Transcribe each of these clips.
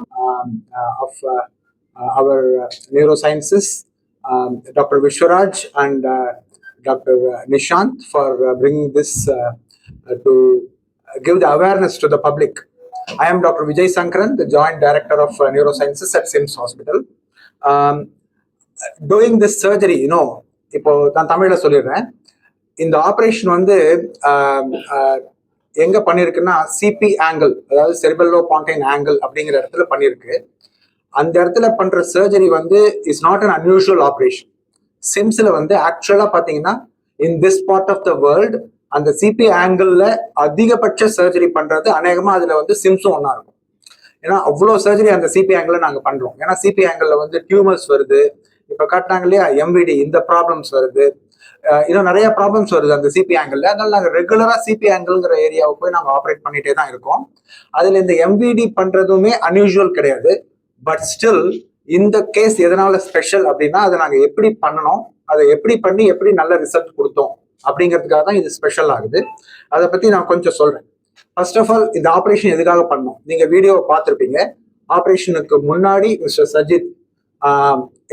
um, uh, of uh, uh, our neurosciences, um, Dr. Vishwaraj and uh, Dr. Nishant for uh, bringing this uh, uh, to give the awareness to the public. I am Dr. Vijay Sankaran, the Joint Director of uh, Neurosciences at SIMS Hospital. Um, doing this surgery, you know, இப்போ நான் தமிழ்ல சொல்லிடுறேன் இந்த operation வந்து ஆம், ஆஹ், எங்க பண்ணியிருக்குன்னா CP angle அதாவது செரிபல்லோ pontine angle அப்படிங்கிற இடத்துல பண்ணியிருக்கு அந்த இடத்துல பண்ற சர்ஜரி வந்து is not an unusual operation சிம்ஸ்ல வந்து ஆக்சுவலா பாத்தீங்கன்னா in this part of the world அந்த சிபி ஆங்கிள் அதிகபட்ச சர்ஜரி பண்றது அநேகமா அதுல வந்து சிம்ஸும் ஒன்றா இருக்கும். ஏன்னா அவ்வளோ சர்ஜரி அந்த சிபி ஆங்கிள் நாங்கள் பண்றோம். ஏன்னா சிபி ஆங்கிள் வந்து டியூமர்ஸ் வருது. இப்போ காட்டினாங்க இல்லையா எம்விடி இந்த ப்ராப்ளம்ஸ் வருது. இன்னும் நிறைய ப்ராப்ளம்ஸ் வருது அந்த சிபி ஆங்கிள் அதனால நாங்கள் ரெகுலராக சிபி ஆங்கிள்ங்கிற ஏரியாவுக்கு போய் நாங்கள் ஆப்ரேட் பண்ணிட்டே தான் இருக்கோம். அதில் இந்த எம்விடி பண்ணுறதுமே அன்யூஷுவல் கிடையாது. பட் ஸ்டில் இந்த கேஸ் எதனால ஸ்பெஷல் அப்படின்னா அதை நாங்கள் எப்படி பண்ணணும் அதை எப்படி பண்ணி எப்படி நல்ல ரிசல்ட் கொடுத்தோம் அப்படிங்கிறதுக்காக தான் இது ஸ்பெஷல் ஆகுது. அதை பற்றி நான் கொஞ்சம் சொல்கிறேன் ஃபர்ஸ்ட் ஆஃப் ஆல் இந்த ஆப்ரேஷன் எதுக்காக பண்ணோம்? நீங்கள் வீடியோவை பார்த்துருப்பீங்க. ஆப்ரேஷனுக்கு முன்னாடி மிஸ்டர் சஜித்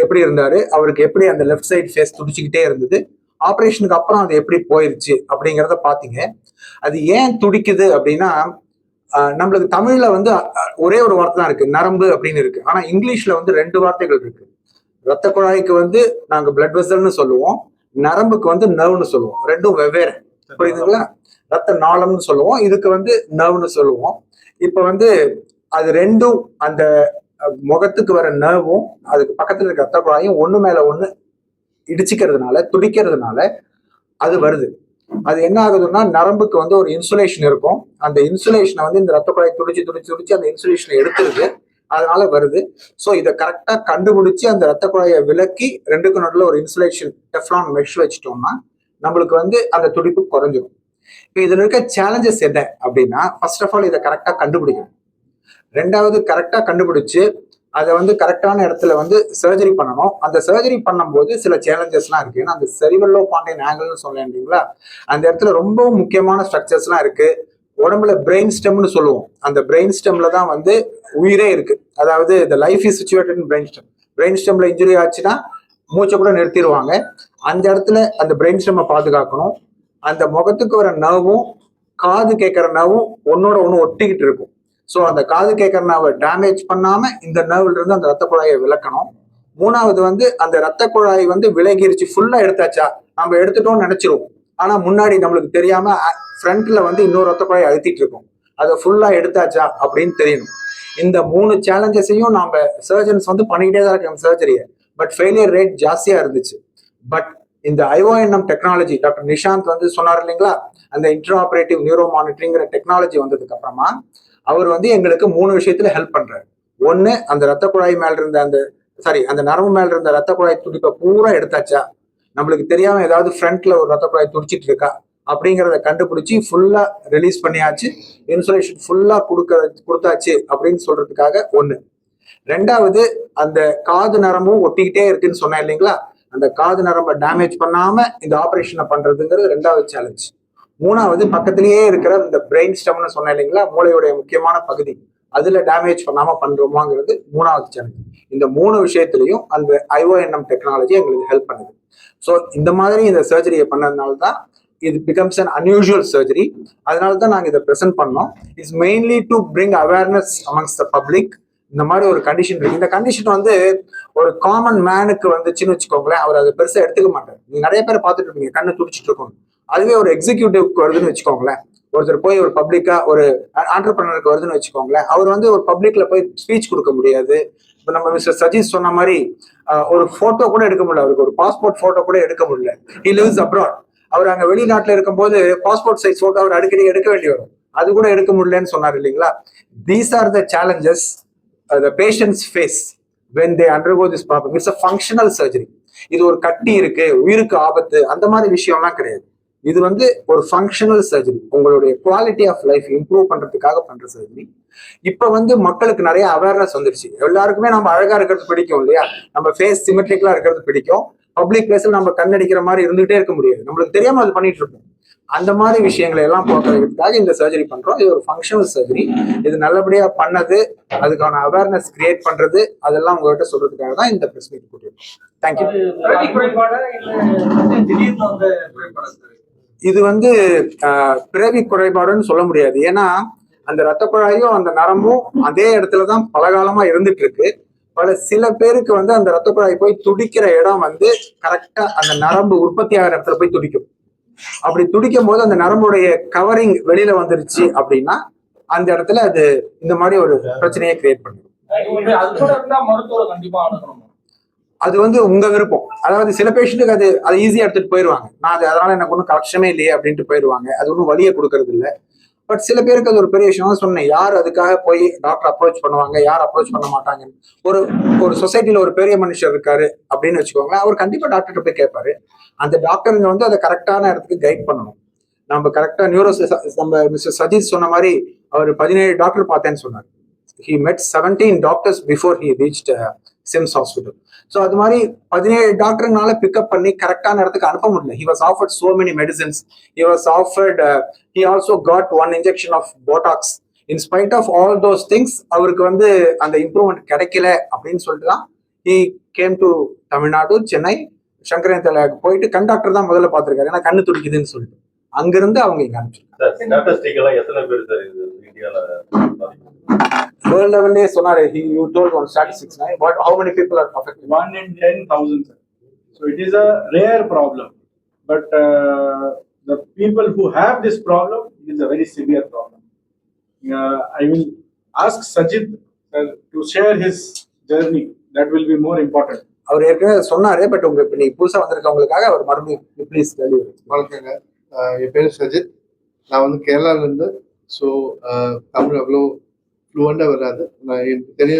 எப்படி இருந்தார்? அவருக்கு எப்படி அந்த லெஃப்ட் சைட் ஃபேஸ் துடிச்சிக்கிட்டே இருந்தது? ஆப்ரேஷனுக்கு அப்புறம் அது எப்படி போயிருச்சு அப்படிங்கிறத பார்த்தீங்க. அது ஏன் துடிக்குது அப்படின்னா நம்மளுக்கு தமிழ்ல வந்து ஒரே ஒரு வார்த்தை தான் இருக்கு நரம்பு அப்படின்னு இருக்கு. ஆனா இங்கிலீஷ்ல வந்து ரெண்டு வார்த்தைகள் இருக்கு. ரத்த குழாய்க்கு வந்து நாங்க பிளட் வெசல்னு சொல்லுவோம் நரம்புக்கு வந்து நர்வ்னு சொல்லுவோம். ரெண்டும் வெவ்வேறு. புரியுதுங்களா? ரத்த நாளம்னு சொல்லுவோம் இதுக்கு வந்து நர்வ்னு சொல்லுவோம். இப்ப வந்து அது ரெண்டும் அந்த முகத்துக்கு வர நர்வும் அதுக்கு பக்கத்துல இருக்க ரத்த குழாயும் ஒண்ணு மேல ஒண்ணு இடிச்சுக்கிறதுனால துடிக்கிறதுனால அது வருது. அது என்ன ஆகுதுன்னா நரம்புக்கு வந்து ஒரு இன்சுலேஷன் இருக்கும். அந்த இன்சுலேஷனை வந்து இந்த ரத்த குழாய் துடிச்சு துடிச்சு துடிச்சு அந்த இன்சுலேஷனை எடுத்துருது. அதனால வருது. ஸோ இதை கரெக்டாக கண்டுபிடிச்சு அந்த ரத்த குழாயை விலக்கி ரெண்டுக்கு நடுவில் ஒரு இன்சுலேஷன் டெஃப்லான் மெஷ் வச்சுட்டோம்னா நம்மளுக்கு வந்து அந்த துடிப்பு குறைஞ்சிரும். இப்போ இதில் இருக்க சேலஞ்சஸ் என்ன அப்படின்னா ஃபர்ஸ்ட் ஆஃப் ஆல் இதை கரெக்டாக கண்டுபிடிக்கணும். ரெண்டாவது கரெக்டாக கண்டுபிடிச்சு அதை வந்து கரெக்டான இடத்துல வந்து சர்ஜரி பண்ணணும். அந்த சர்ஜரி பண்ணும்போது சில சேலஞ்சஸ்லாம் இருக்கு. ஏன்னா அந்த செரிவல்லோ பாண்டியன் ஆங்கிள்னு சொன்னேன் இல்லைங்களா? அந்த இடத்துல ரொம்ப முக்கியமான ஸ்ட்ரக்சர்ஸ்லாம் இருக்கு. உடம்புல பிரெயின் ஸ்டெம்னு சொல்லுவோம். அந்த பிரெயின் ஸ்டெம்ல தான் வந்து உயிரே இருக்கு. அதாவது இந்த life is situated brain stem brain ஸ்டெம்ல injury ஆச்சுன்னா மூச்சை கூட நிறுத்திடுவாங்க. அந்த இடத்துல அந்த பிரெயின் ஸ்டெம்மை பாதுகாக்கணும். அந்த முகத்துக்கு வர நவும் காது கேட்குற நவும் ஒன்னோட ஒன்று ஒட்டிக்கிட்டு இருக்கும். ஸோ அந்த காது கேட்குற நர்வை டேமேஜ் பண்ணாம இந்த நர்வ்ல இருந்து அந்த ரத்த குழாயை விளக்கணும் மூணாவது வந்து அந்த ரத்த குழாய் வந்து விலகிருச்சு ஃபுல்லா எடுத்தாச்சா நம்ம எடுத்துட்டோம்னு நினைச்சிருவோம். ஆனா முன்னாடி நம்மளுக்கு தெரியாம ஃப்ரண்ட்ல வந்து இன்னொரு ரத்த குழாய் அழுத்திட்டு இருக்கும். அதை ஃபுல்லா எடுத்தாச்சா அப்படின்னு தெரியணும். இந்த மூணு சேலஞ்சஸையும் நாம சர்ஜன்ஸ் வந்து பண்ணிக்கிட்டே தான் இருக்காங்க சர்ஜரியை பட் ஃபெயிலியர் ரேட் ஜாஸ்தியா இருந்துச்சு. பட் இந்த ஐஓஎன்எம் டெக்னாலஜி டாக்டர் நிஷாந்த் வந்து சொன்னார் இல்லைங்களா? அந்த இன்டர் ஆப்ரேட்டிவ் நியூரோ மானிட்டரிங்கிற டெக்னாலஜி வந்ததுக்கு அப்புறமா அவர் வந்து எங்களுக்கு மூணு விஷயத்துல ஹெல்ப் பண்றாரு. ஒண்ணு அந்த ரத்த குழாய் மேல இருந்த அந்த சாரி அந்த நரம்பு மேல இருந்த ரத்த குழாய் துடிப்பை பூரா எடுத்தாச்சா? நம்மளுக்கு தெரியாம ஏதாவது ஃப்ரண்ட்ல ஒரு ரத்த குழாய் துடிச்சிட்டு இருக்கா? அப்படிங்கிறத கண்டுபிடிச்சி ஃபுல்லா ரிலீஸ் பண்ணியாச்சு. இன்சுலேஷன் ஃபுல்லா கொடுக்க கொடுத்தாச்சு அப்படின்னு சொல்றதுக்காக ஒண்ணு. ரெண்டாவது அந்த காது நரம்பும் ஒட்டிக்கிட்டே இருக்குன்னு சொன்னேன் இல்லைங்களா? அந்த காது நரம்பை டேமேஜ் பண்ணாம இந்த ஆபரேஷனை பண்றதுங்கிறது ரெண்டாவது சேலஞ்ச் மூணாவது பக்கத்திலேயே இருக்கிற இந்த பிரெயின் ஸ்டெம்னு சொன்னேன் இல்லைங்களா மூளையுடைய முக்கியமான பகுதி. அதுல டேமேஜ் பண்ணாம பண்றோமாங்கிறது மூணாவது சேலஞ்ச் இந்த மூணு விஷயத்திலையும் அந்த ஐஓஎன்எம் டெக்னாலஜி எங்களுக்கு ஹெல்ப் பண்ணுது. ஸோ இந்த மாதிரி இந்த சர்ஜரியை பண்ணதுனால தான் இது பிகம்ஸ் அன் அன்யூஷுவல் சர்ஜரி அதனால தான் நாங்கள் இதை ப்ரெசென்ட் பண்ணோம். It's mainly to bring awareness amongst the public இந்த மாதிரி ஒரு கண்டிஷன் இருக்கு. இந்த கண்டிஷன் வந்து ஒரு காமன் மேனுக்கு வந்துச்சுன்னு வச்சுக்கோங்களேன் அவர் அதை பெருசாக எடுத்துக்க மாட்டார். நீங்கள் நிறைய பேர் பார்த்துட்டு இருப்பீங்க கண்ணு துடிச்சிட்டு இருக்கும் அதுவே ஒரு எக்ஸிக்யூட்டிவ்க்கு வருதுன்னு வச்சுக்கோங்களேன். ஒருத்தர் போய் ஒரு பப்ளிக்கா ஒரு ஆண்டர்பிரனருக்கு வருதுன்னு வச்சுக்கோங்களேன். அவர் வந்து ஒரு பப்ளிக்ல போய் ஸ்பீச் கொடுக்க முடியாது. இப்போ நம்ம மிஸ்டர் சஜீஷ் சொன்ன மாதிரி ஒரு போட்டோ கூட எடுக்க முடியல. அவருக்கு ஒரு பாஸ்போர்ட் போட்டோ கூட எடுக்க முடியல. ஹி லிவ்ஸ் அப்ராட் அவர் அங்க வெளிநாட்டுல இருக்கும்போது பாஸ்போர்ட் சைஸ் போட்டோ அவர் அடிக்கடி எடுக்க வேண்டி வரும். அது கூட எடுக்க முடியலன்னு சொன்னார் இல்லைங்களா? These are the challenges the patients face when they undergo this problem it's a functional surgery இது ஒரு கட்டி இருக்கு உயிருக்கு ஆபத்து அந்த மாதிரி விஷயம்லாம் கிடையாது. இது வந்து ஒரு ஃபங்க்ஷனல் சர்ஜரி உங்களுடைய குவாலிட்டி ஆஃப் லைஃப் இம்ப்ரூவ் பண்றதுக்காக பண்ற சர்ஜரி இப்ப வந்து மக்களுக்கு நிறைய அவேர்னஸ் வந்துருச்சு. எல்லாருக்குமே நம்ம அழகா இருக்கிறது பிடிக்கும் இல்லையா? நம்ம ஃபேஸ் சிமெட்ரிக்கலா இருக்கிறது பிடிக்கும். பப்ளிக் பிளேஸ்ல நம்ம கண்ணடிக்கிற மாதிரி இருந்துகிட்டே இருக்க முடியாது. நம்மளுக்கு தெரியாம அது பண்ணிட்டு இருப்போம். அந்த மாதிரி விஷயங்களை எல்லாம் போக்குறதுக்காக இந்த சர்ஜரி பண்றோம். இது ஒரு ஃபங்க்ஷனல் சர்ஜரி இது நல்லபடியா பண்ணது அதுக்கான அவேர்னஸ் கிரியேட் பண்றது அதெல்லாம் உங்ககிட்ட சொல்றதுக்காக தான் இந்த பிரஸ் மீட் கூட்டியிருக்கோம். தேங்க்யூ இது வந்து பிறவி குறைபாடுன்னு சொல்ல முடியாது. ஏன்னா அந்த ரத்த குழாயும் அந்த நரம்பும் அதே இடத்துல தான் பலகாலமா இருந்துட்டு இருக்கு பல சில பேருக்கு வந்து அந்த ரத்த குழாய் போய் துடிக்கிற இடம் வந்து கரெக்டா அந்த நரம்பு உற்பத்தி ஆகிற இடத்துல போய் துடிக்கும். அப்படி துடிக்கும் போது அந்த நரம்புடைய கவரிங் வெளியில வந்துருச்சு அப்படின்னா அந்த இடத்துல அது இந்த மாதிரி ஒரு பிரச்சனையை கிரியேட் பண்ணும். அது வந்து உங்க விருப்பம். அதாவது சில பேஷண்ட்டுக்கு அது அதை ஈஸியாக எடுத்துட்டு போயிடுவாங்க நான் அது அதனால எனக்கு ஒன்றும் கஷ்டமே இல்லையே அப்படின்ட்டு போயிடுவாங்க அது ஒன்றும் வழியை கொடுக்கறது இல்லை. பட் சில பேருக்கு அது ஒரு பெரிய விஷயம் சொன்னேன். யார் அதுக்காக போய் டாக்டர் அப்ரோச் பண்ணுவாங்க? யார் அப்ரோச் பண்ண மாட்டாங்க? ஒரு ஒரு சொசைட்டியில் ஒரு பெரிய மனுஷர் இருக்காரு அப்படின்னு வச்சுக்கோங்களேன். அவர் கண்டிப்பாக டாக்டர்கிட்ட போய் கேட்பாரு. அந்த டாக்டருங்க வந்து அதை கரெக்டான இடத்துக்கு கைட் பண்ணணும். நம்ம கரெக்டாக நியூரோ நம்ம மிஸ்டர் சஜித் சொன்ன மாதிரி அவர் பதினேழு டாக்டர் பார்த்தேன்னு சொன்னார். He met seventeen doctors before he reach SIMS hospital so அது மாதிரி பதினேழு டாக்டர்னால பிக்கப் பண்ணி கரெக்டான இடத்துக்கு அனுப்ப முடியல. He was offered so many medicines he was offered he also got one injection of Botox in spite of all those things அவருக்கு வந்து அந்த இம்ப்ரூவ்மெண்ட் கிடைக்கல அப்படின்னு சொல்லிட்டு தான் he came to Tamil Nadu Chennai Sankaran போயிட்டு கண்டாக்டர் தான் முதல்ல பார்த்துருக்காரு. ஏன்னா கண்ணு துடிக்குதுன்னு சொல்லிட்டு. அங்கிருந்து அவங்க இங்கே அனுப்பிச்சிருக்காங்க. சார் சார் வேர்ல்ட் லெவல்லே சொன்னாரு he you told one statistics right what how many people are affected one in ten thousand. sir. So it is a rare problem, but uh, the people who have this problem it is a very severe problem. Uh, I will ask Sajid sir, to share his journey. That will be more important. அவர் ஏற்கனவே சொன்னாரு but உங்க இப்ப நீ புதுசா வந்திருக்கவங்களுக்காக அவர் மறுபடியும் please delivery வணக்கங்க என் பேர் சஜித் நான் வந்து கேரளாலேருந்து ஸோ தமிழ் அவ்வளோ ஃப்ளூவெண்டாக வராது. நான் எனக்கு தெரிய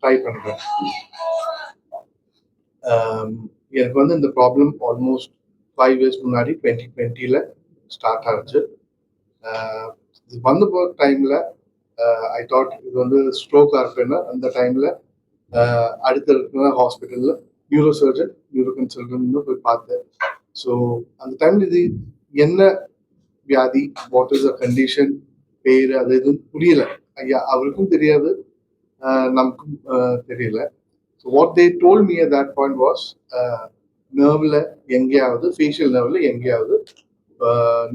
ட்ரை பண்ணுறேன் எனக்கு வந்து இந்த ப்ராப்ளம் ஆல்மோஸ்ட் ஃபைவ் இயர்ஸ் முன்னாடி டுவெண்ட்டி டுவெண்ட்டியில் ஸ்டார்ட் ஆச்சு. இது வந்து போகிற டைமில் ஐ தாட் இது வந்து ஸ்ட்ரோக்காக இருப்பேன்னா அந்த டைமில் அடுத்த இருக்கிற ஹாஸ்பிட்டலில் நியூரோ சர்ஜன் நியூரோ கன்சல்டன்ட்னு போய் பார்த்தேன். ஸோ அந்த டைமில் இது என்ன வியாதி வாட் இஸ் அ கண்டிஷன் பேர் அது எதுவும் புரியல. ஐயா அவருக்கும் தெரியாது. நமக்கும் தெரியல. So what they told me at that point was நர்வில் எங்கேயாவது ஃபேஷியல் நர்வில் எங்கேயாவது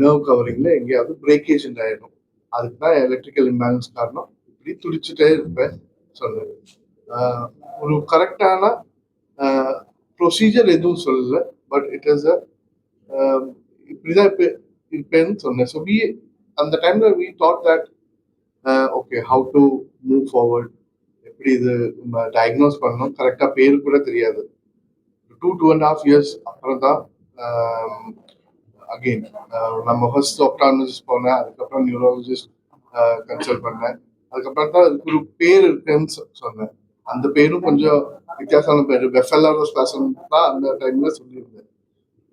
நர்வ் கவரிங்கில் எங்கேயாவது பிரேக்கேஜ் ஆகிடும் அதுக்கு தான் எலக்ட்ரிக்கல் இம்பேலன்ஸ் காரணம். இப்படி துடிச்சுட்டே இருப்பேன் சொன்னது ஒரு கரெக்டான ப்ரொசீஜர் எதுவும் சொல்லலை. பட் இட் இஸ் அ இப்படிதான் இப்போ இருப்பேன்னு சொன்னேன். ஸோ வி அந்த டைம்ல we thought that okay how to move forward எப்படி இது நம்ம டயக்னோஸ் பண்ணணும்? கரெக்டாக பேர் கூட தெரியாது. Two two and half years அப்புறம் தான் அகெயின் நம்ம ஃபர்ஸ்ட் ஆப்டாலஜிஸ்ட் போனேன் அதுக்கப்புறம் நியூரலஜிஸ்ட் கன்சல்ட் பண்ணேன். அதுக்கப்புறம் தான் அதுக்கு ஒரு பேர் இருக்குன்னு சொன்னேன். அந்த பேரும் கொஞ்சம் வித்தியாசமான பேர். பெஃபெல்லாரோஸ் பேசன் தான் அந்த டைம்ல சொல்லியிருந்தேன்.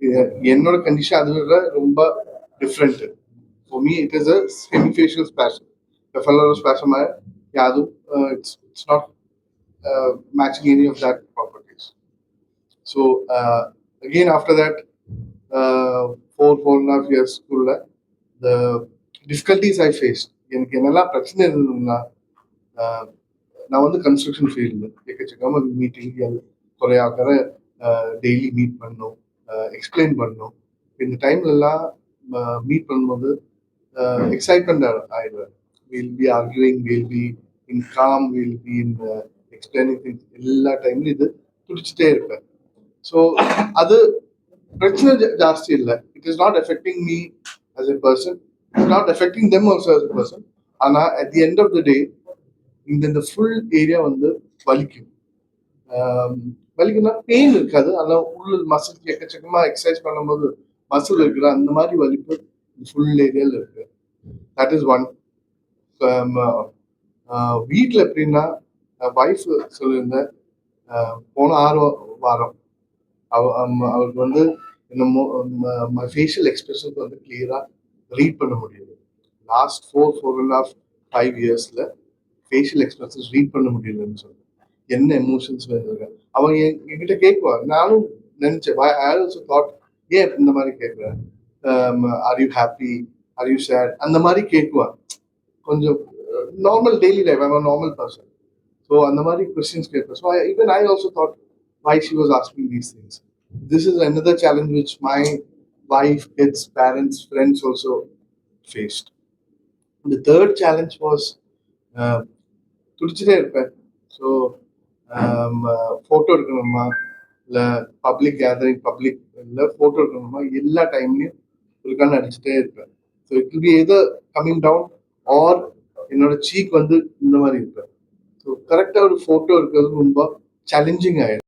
இது- என்னோட கண்டிஷன் அது விட ரொம்ப different for me it is a semifacial spasm blepharospasm யாதும் it's it's not matching any of that properties so again after that four four and half இயர்ஸ்க்குள்ள the difficulties I face எனக்கு என்னெல்லாம் பிரச்சனை இருந்ததுன்னா uh, நான் வந்து கன்ஸ்ட்ரக்ஷன் ஃபீல்டு எக்கச்சக்கமாக meeting குறையாக்கிற daily meet பண்ணும் எக்ஸ்பிளைன் பண்ணும். இந்த டைம்லலாம் மீட் uh, பண்ணும்போது uh, எக்ஸைட்மெண்ட் ஆயிடுவேன். Will be arguing we'll be in calm will be இந்த எக்ஸ்பிளைனிங் திங்ஸ் எல்லா டைம்லையும் இது துடிச்சிட்டே இருப்பேன். ஸோ அது பிரச்சனை ஜாஸ்தி இல்லை. It is not affecting me as a person it's not affecting them also as a person ஆனால் at the end of the day இந்த இந்த ஃபுல் ஏரியா வந்து வலிக்கும். ஆம், வலிக்கும்னா பெயின் இருக்காது. ஆனால் உள்ள மசில் எக்கச்சக்கமா எக்ஸசைஸ் பண்ணும்போது மசில் இருக்கிற அந்த மாதிரி வலிப்பு ஃபுல் ஏரியாவில் இருக்கு. That is one Uh, uh, வீட்டில் எப்படின்னா ஒய்ஃப் சொல்லியிருந்தேன். போன ஆறு வாரம் அவ அவருக்கு வந்து என்னமோ ஃபேஷியல் எக்ஸ்பிரஷன்ஸ் வந்து கிளியராக ரீட் பண்ண முடியுது last four four and half five இயர்ஸில் ஃபேஷியல் எக்ஸ்பிரஷன்ஸ் ரீட் பண்ண முடியலன்னு சொல்லுவேன் என்ன எமோஷன்ஸ் வருது அவன் என்- என்கிட்ட கேட்குவான் நானும் நினச்சேன். ஐ ஆல்சோ தாட் ஏன் இந்த மாதிரி கேட்குறேன் are you happy are you sad அந்த மாதிரி கேட்குவான் கொஞ்சம் normal daily life I'm normal person so அந்த மாதிரி கொஸ்டின்ஸ் கேட்பேன் so even I also thought why she was asking these things this is another challenge which my wife kids parents friends also faced இந்த third challenge was துடிச்சுட்டே துடிச்சிட்டே இருப்பேன். So photo எடுக்கணுமா? இல்லை public gathering public இல்லை photo எடுக்கணுமா? எல்லா டைம்லையும் ஒரு கண் அடிச்சுட்டே இருப்பேன். So it be either coming down or என்னோட சீக் வந்து இந்த மாதிரி இருப்பேன். ஸோ கரெக்டாக ஒரு ஃபோட்டோ இருக்கிறது ரொம்ப சேலஞ்சிங் ஆயிடும்.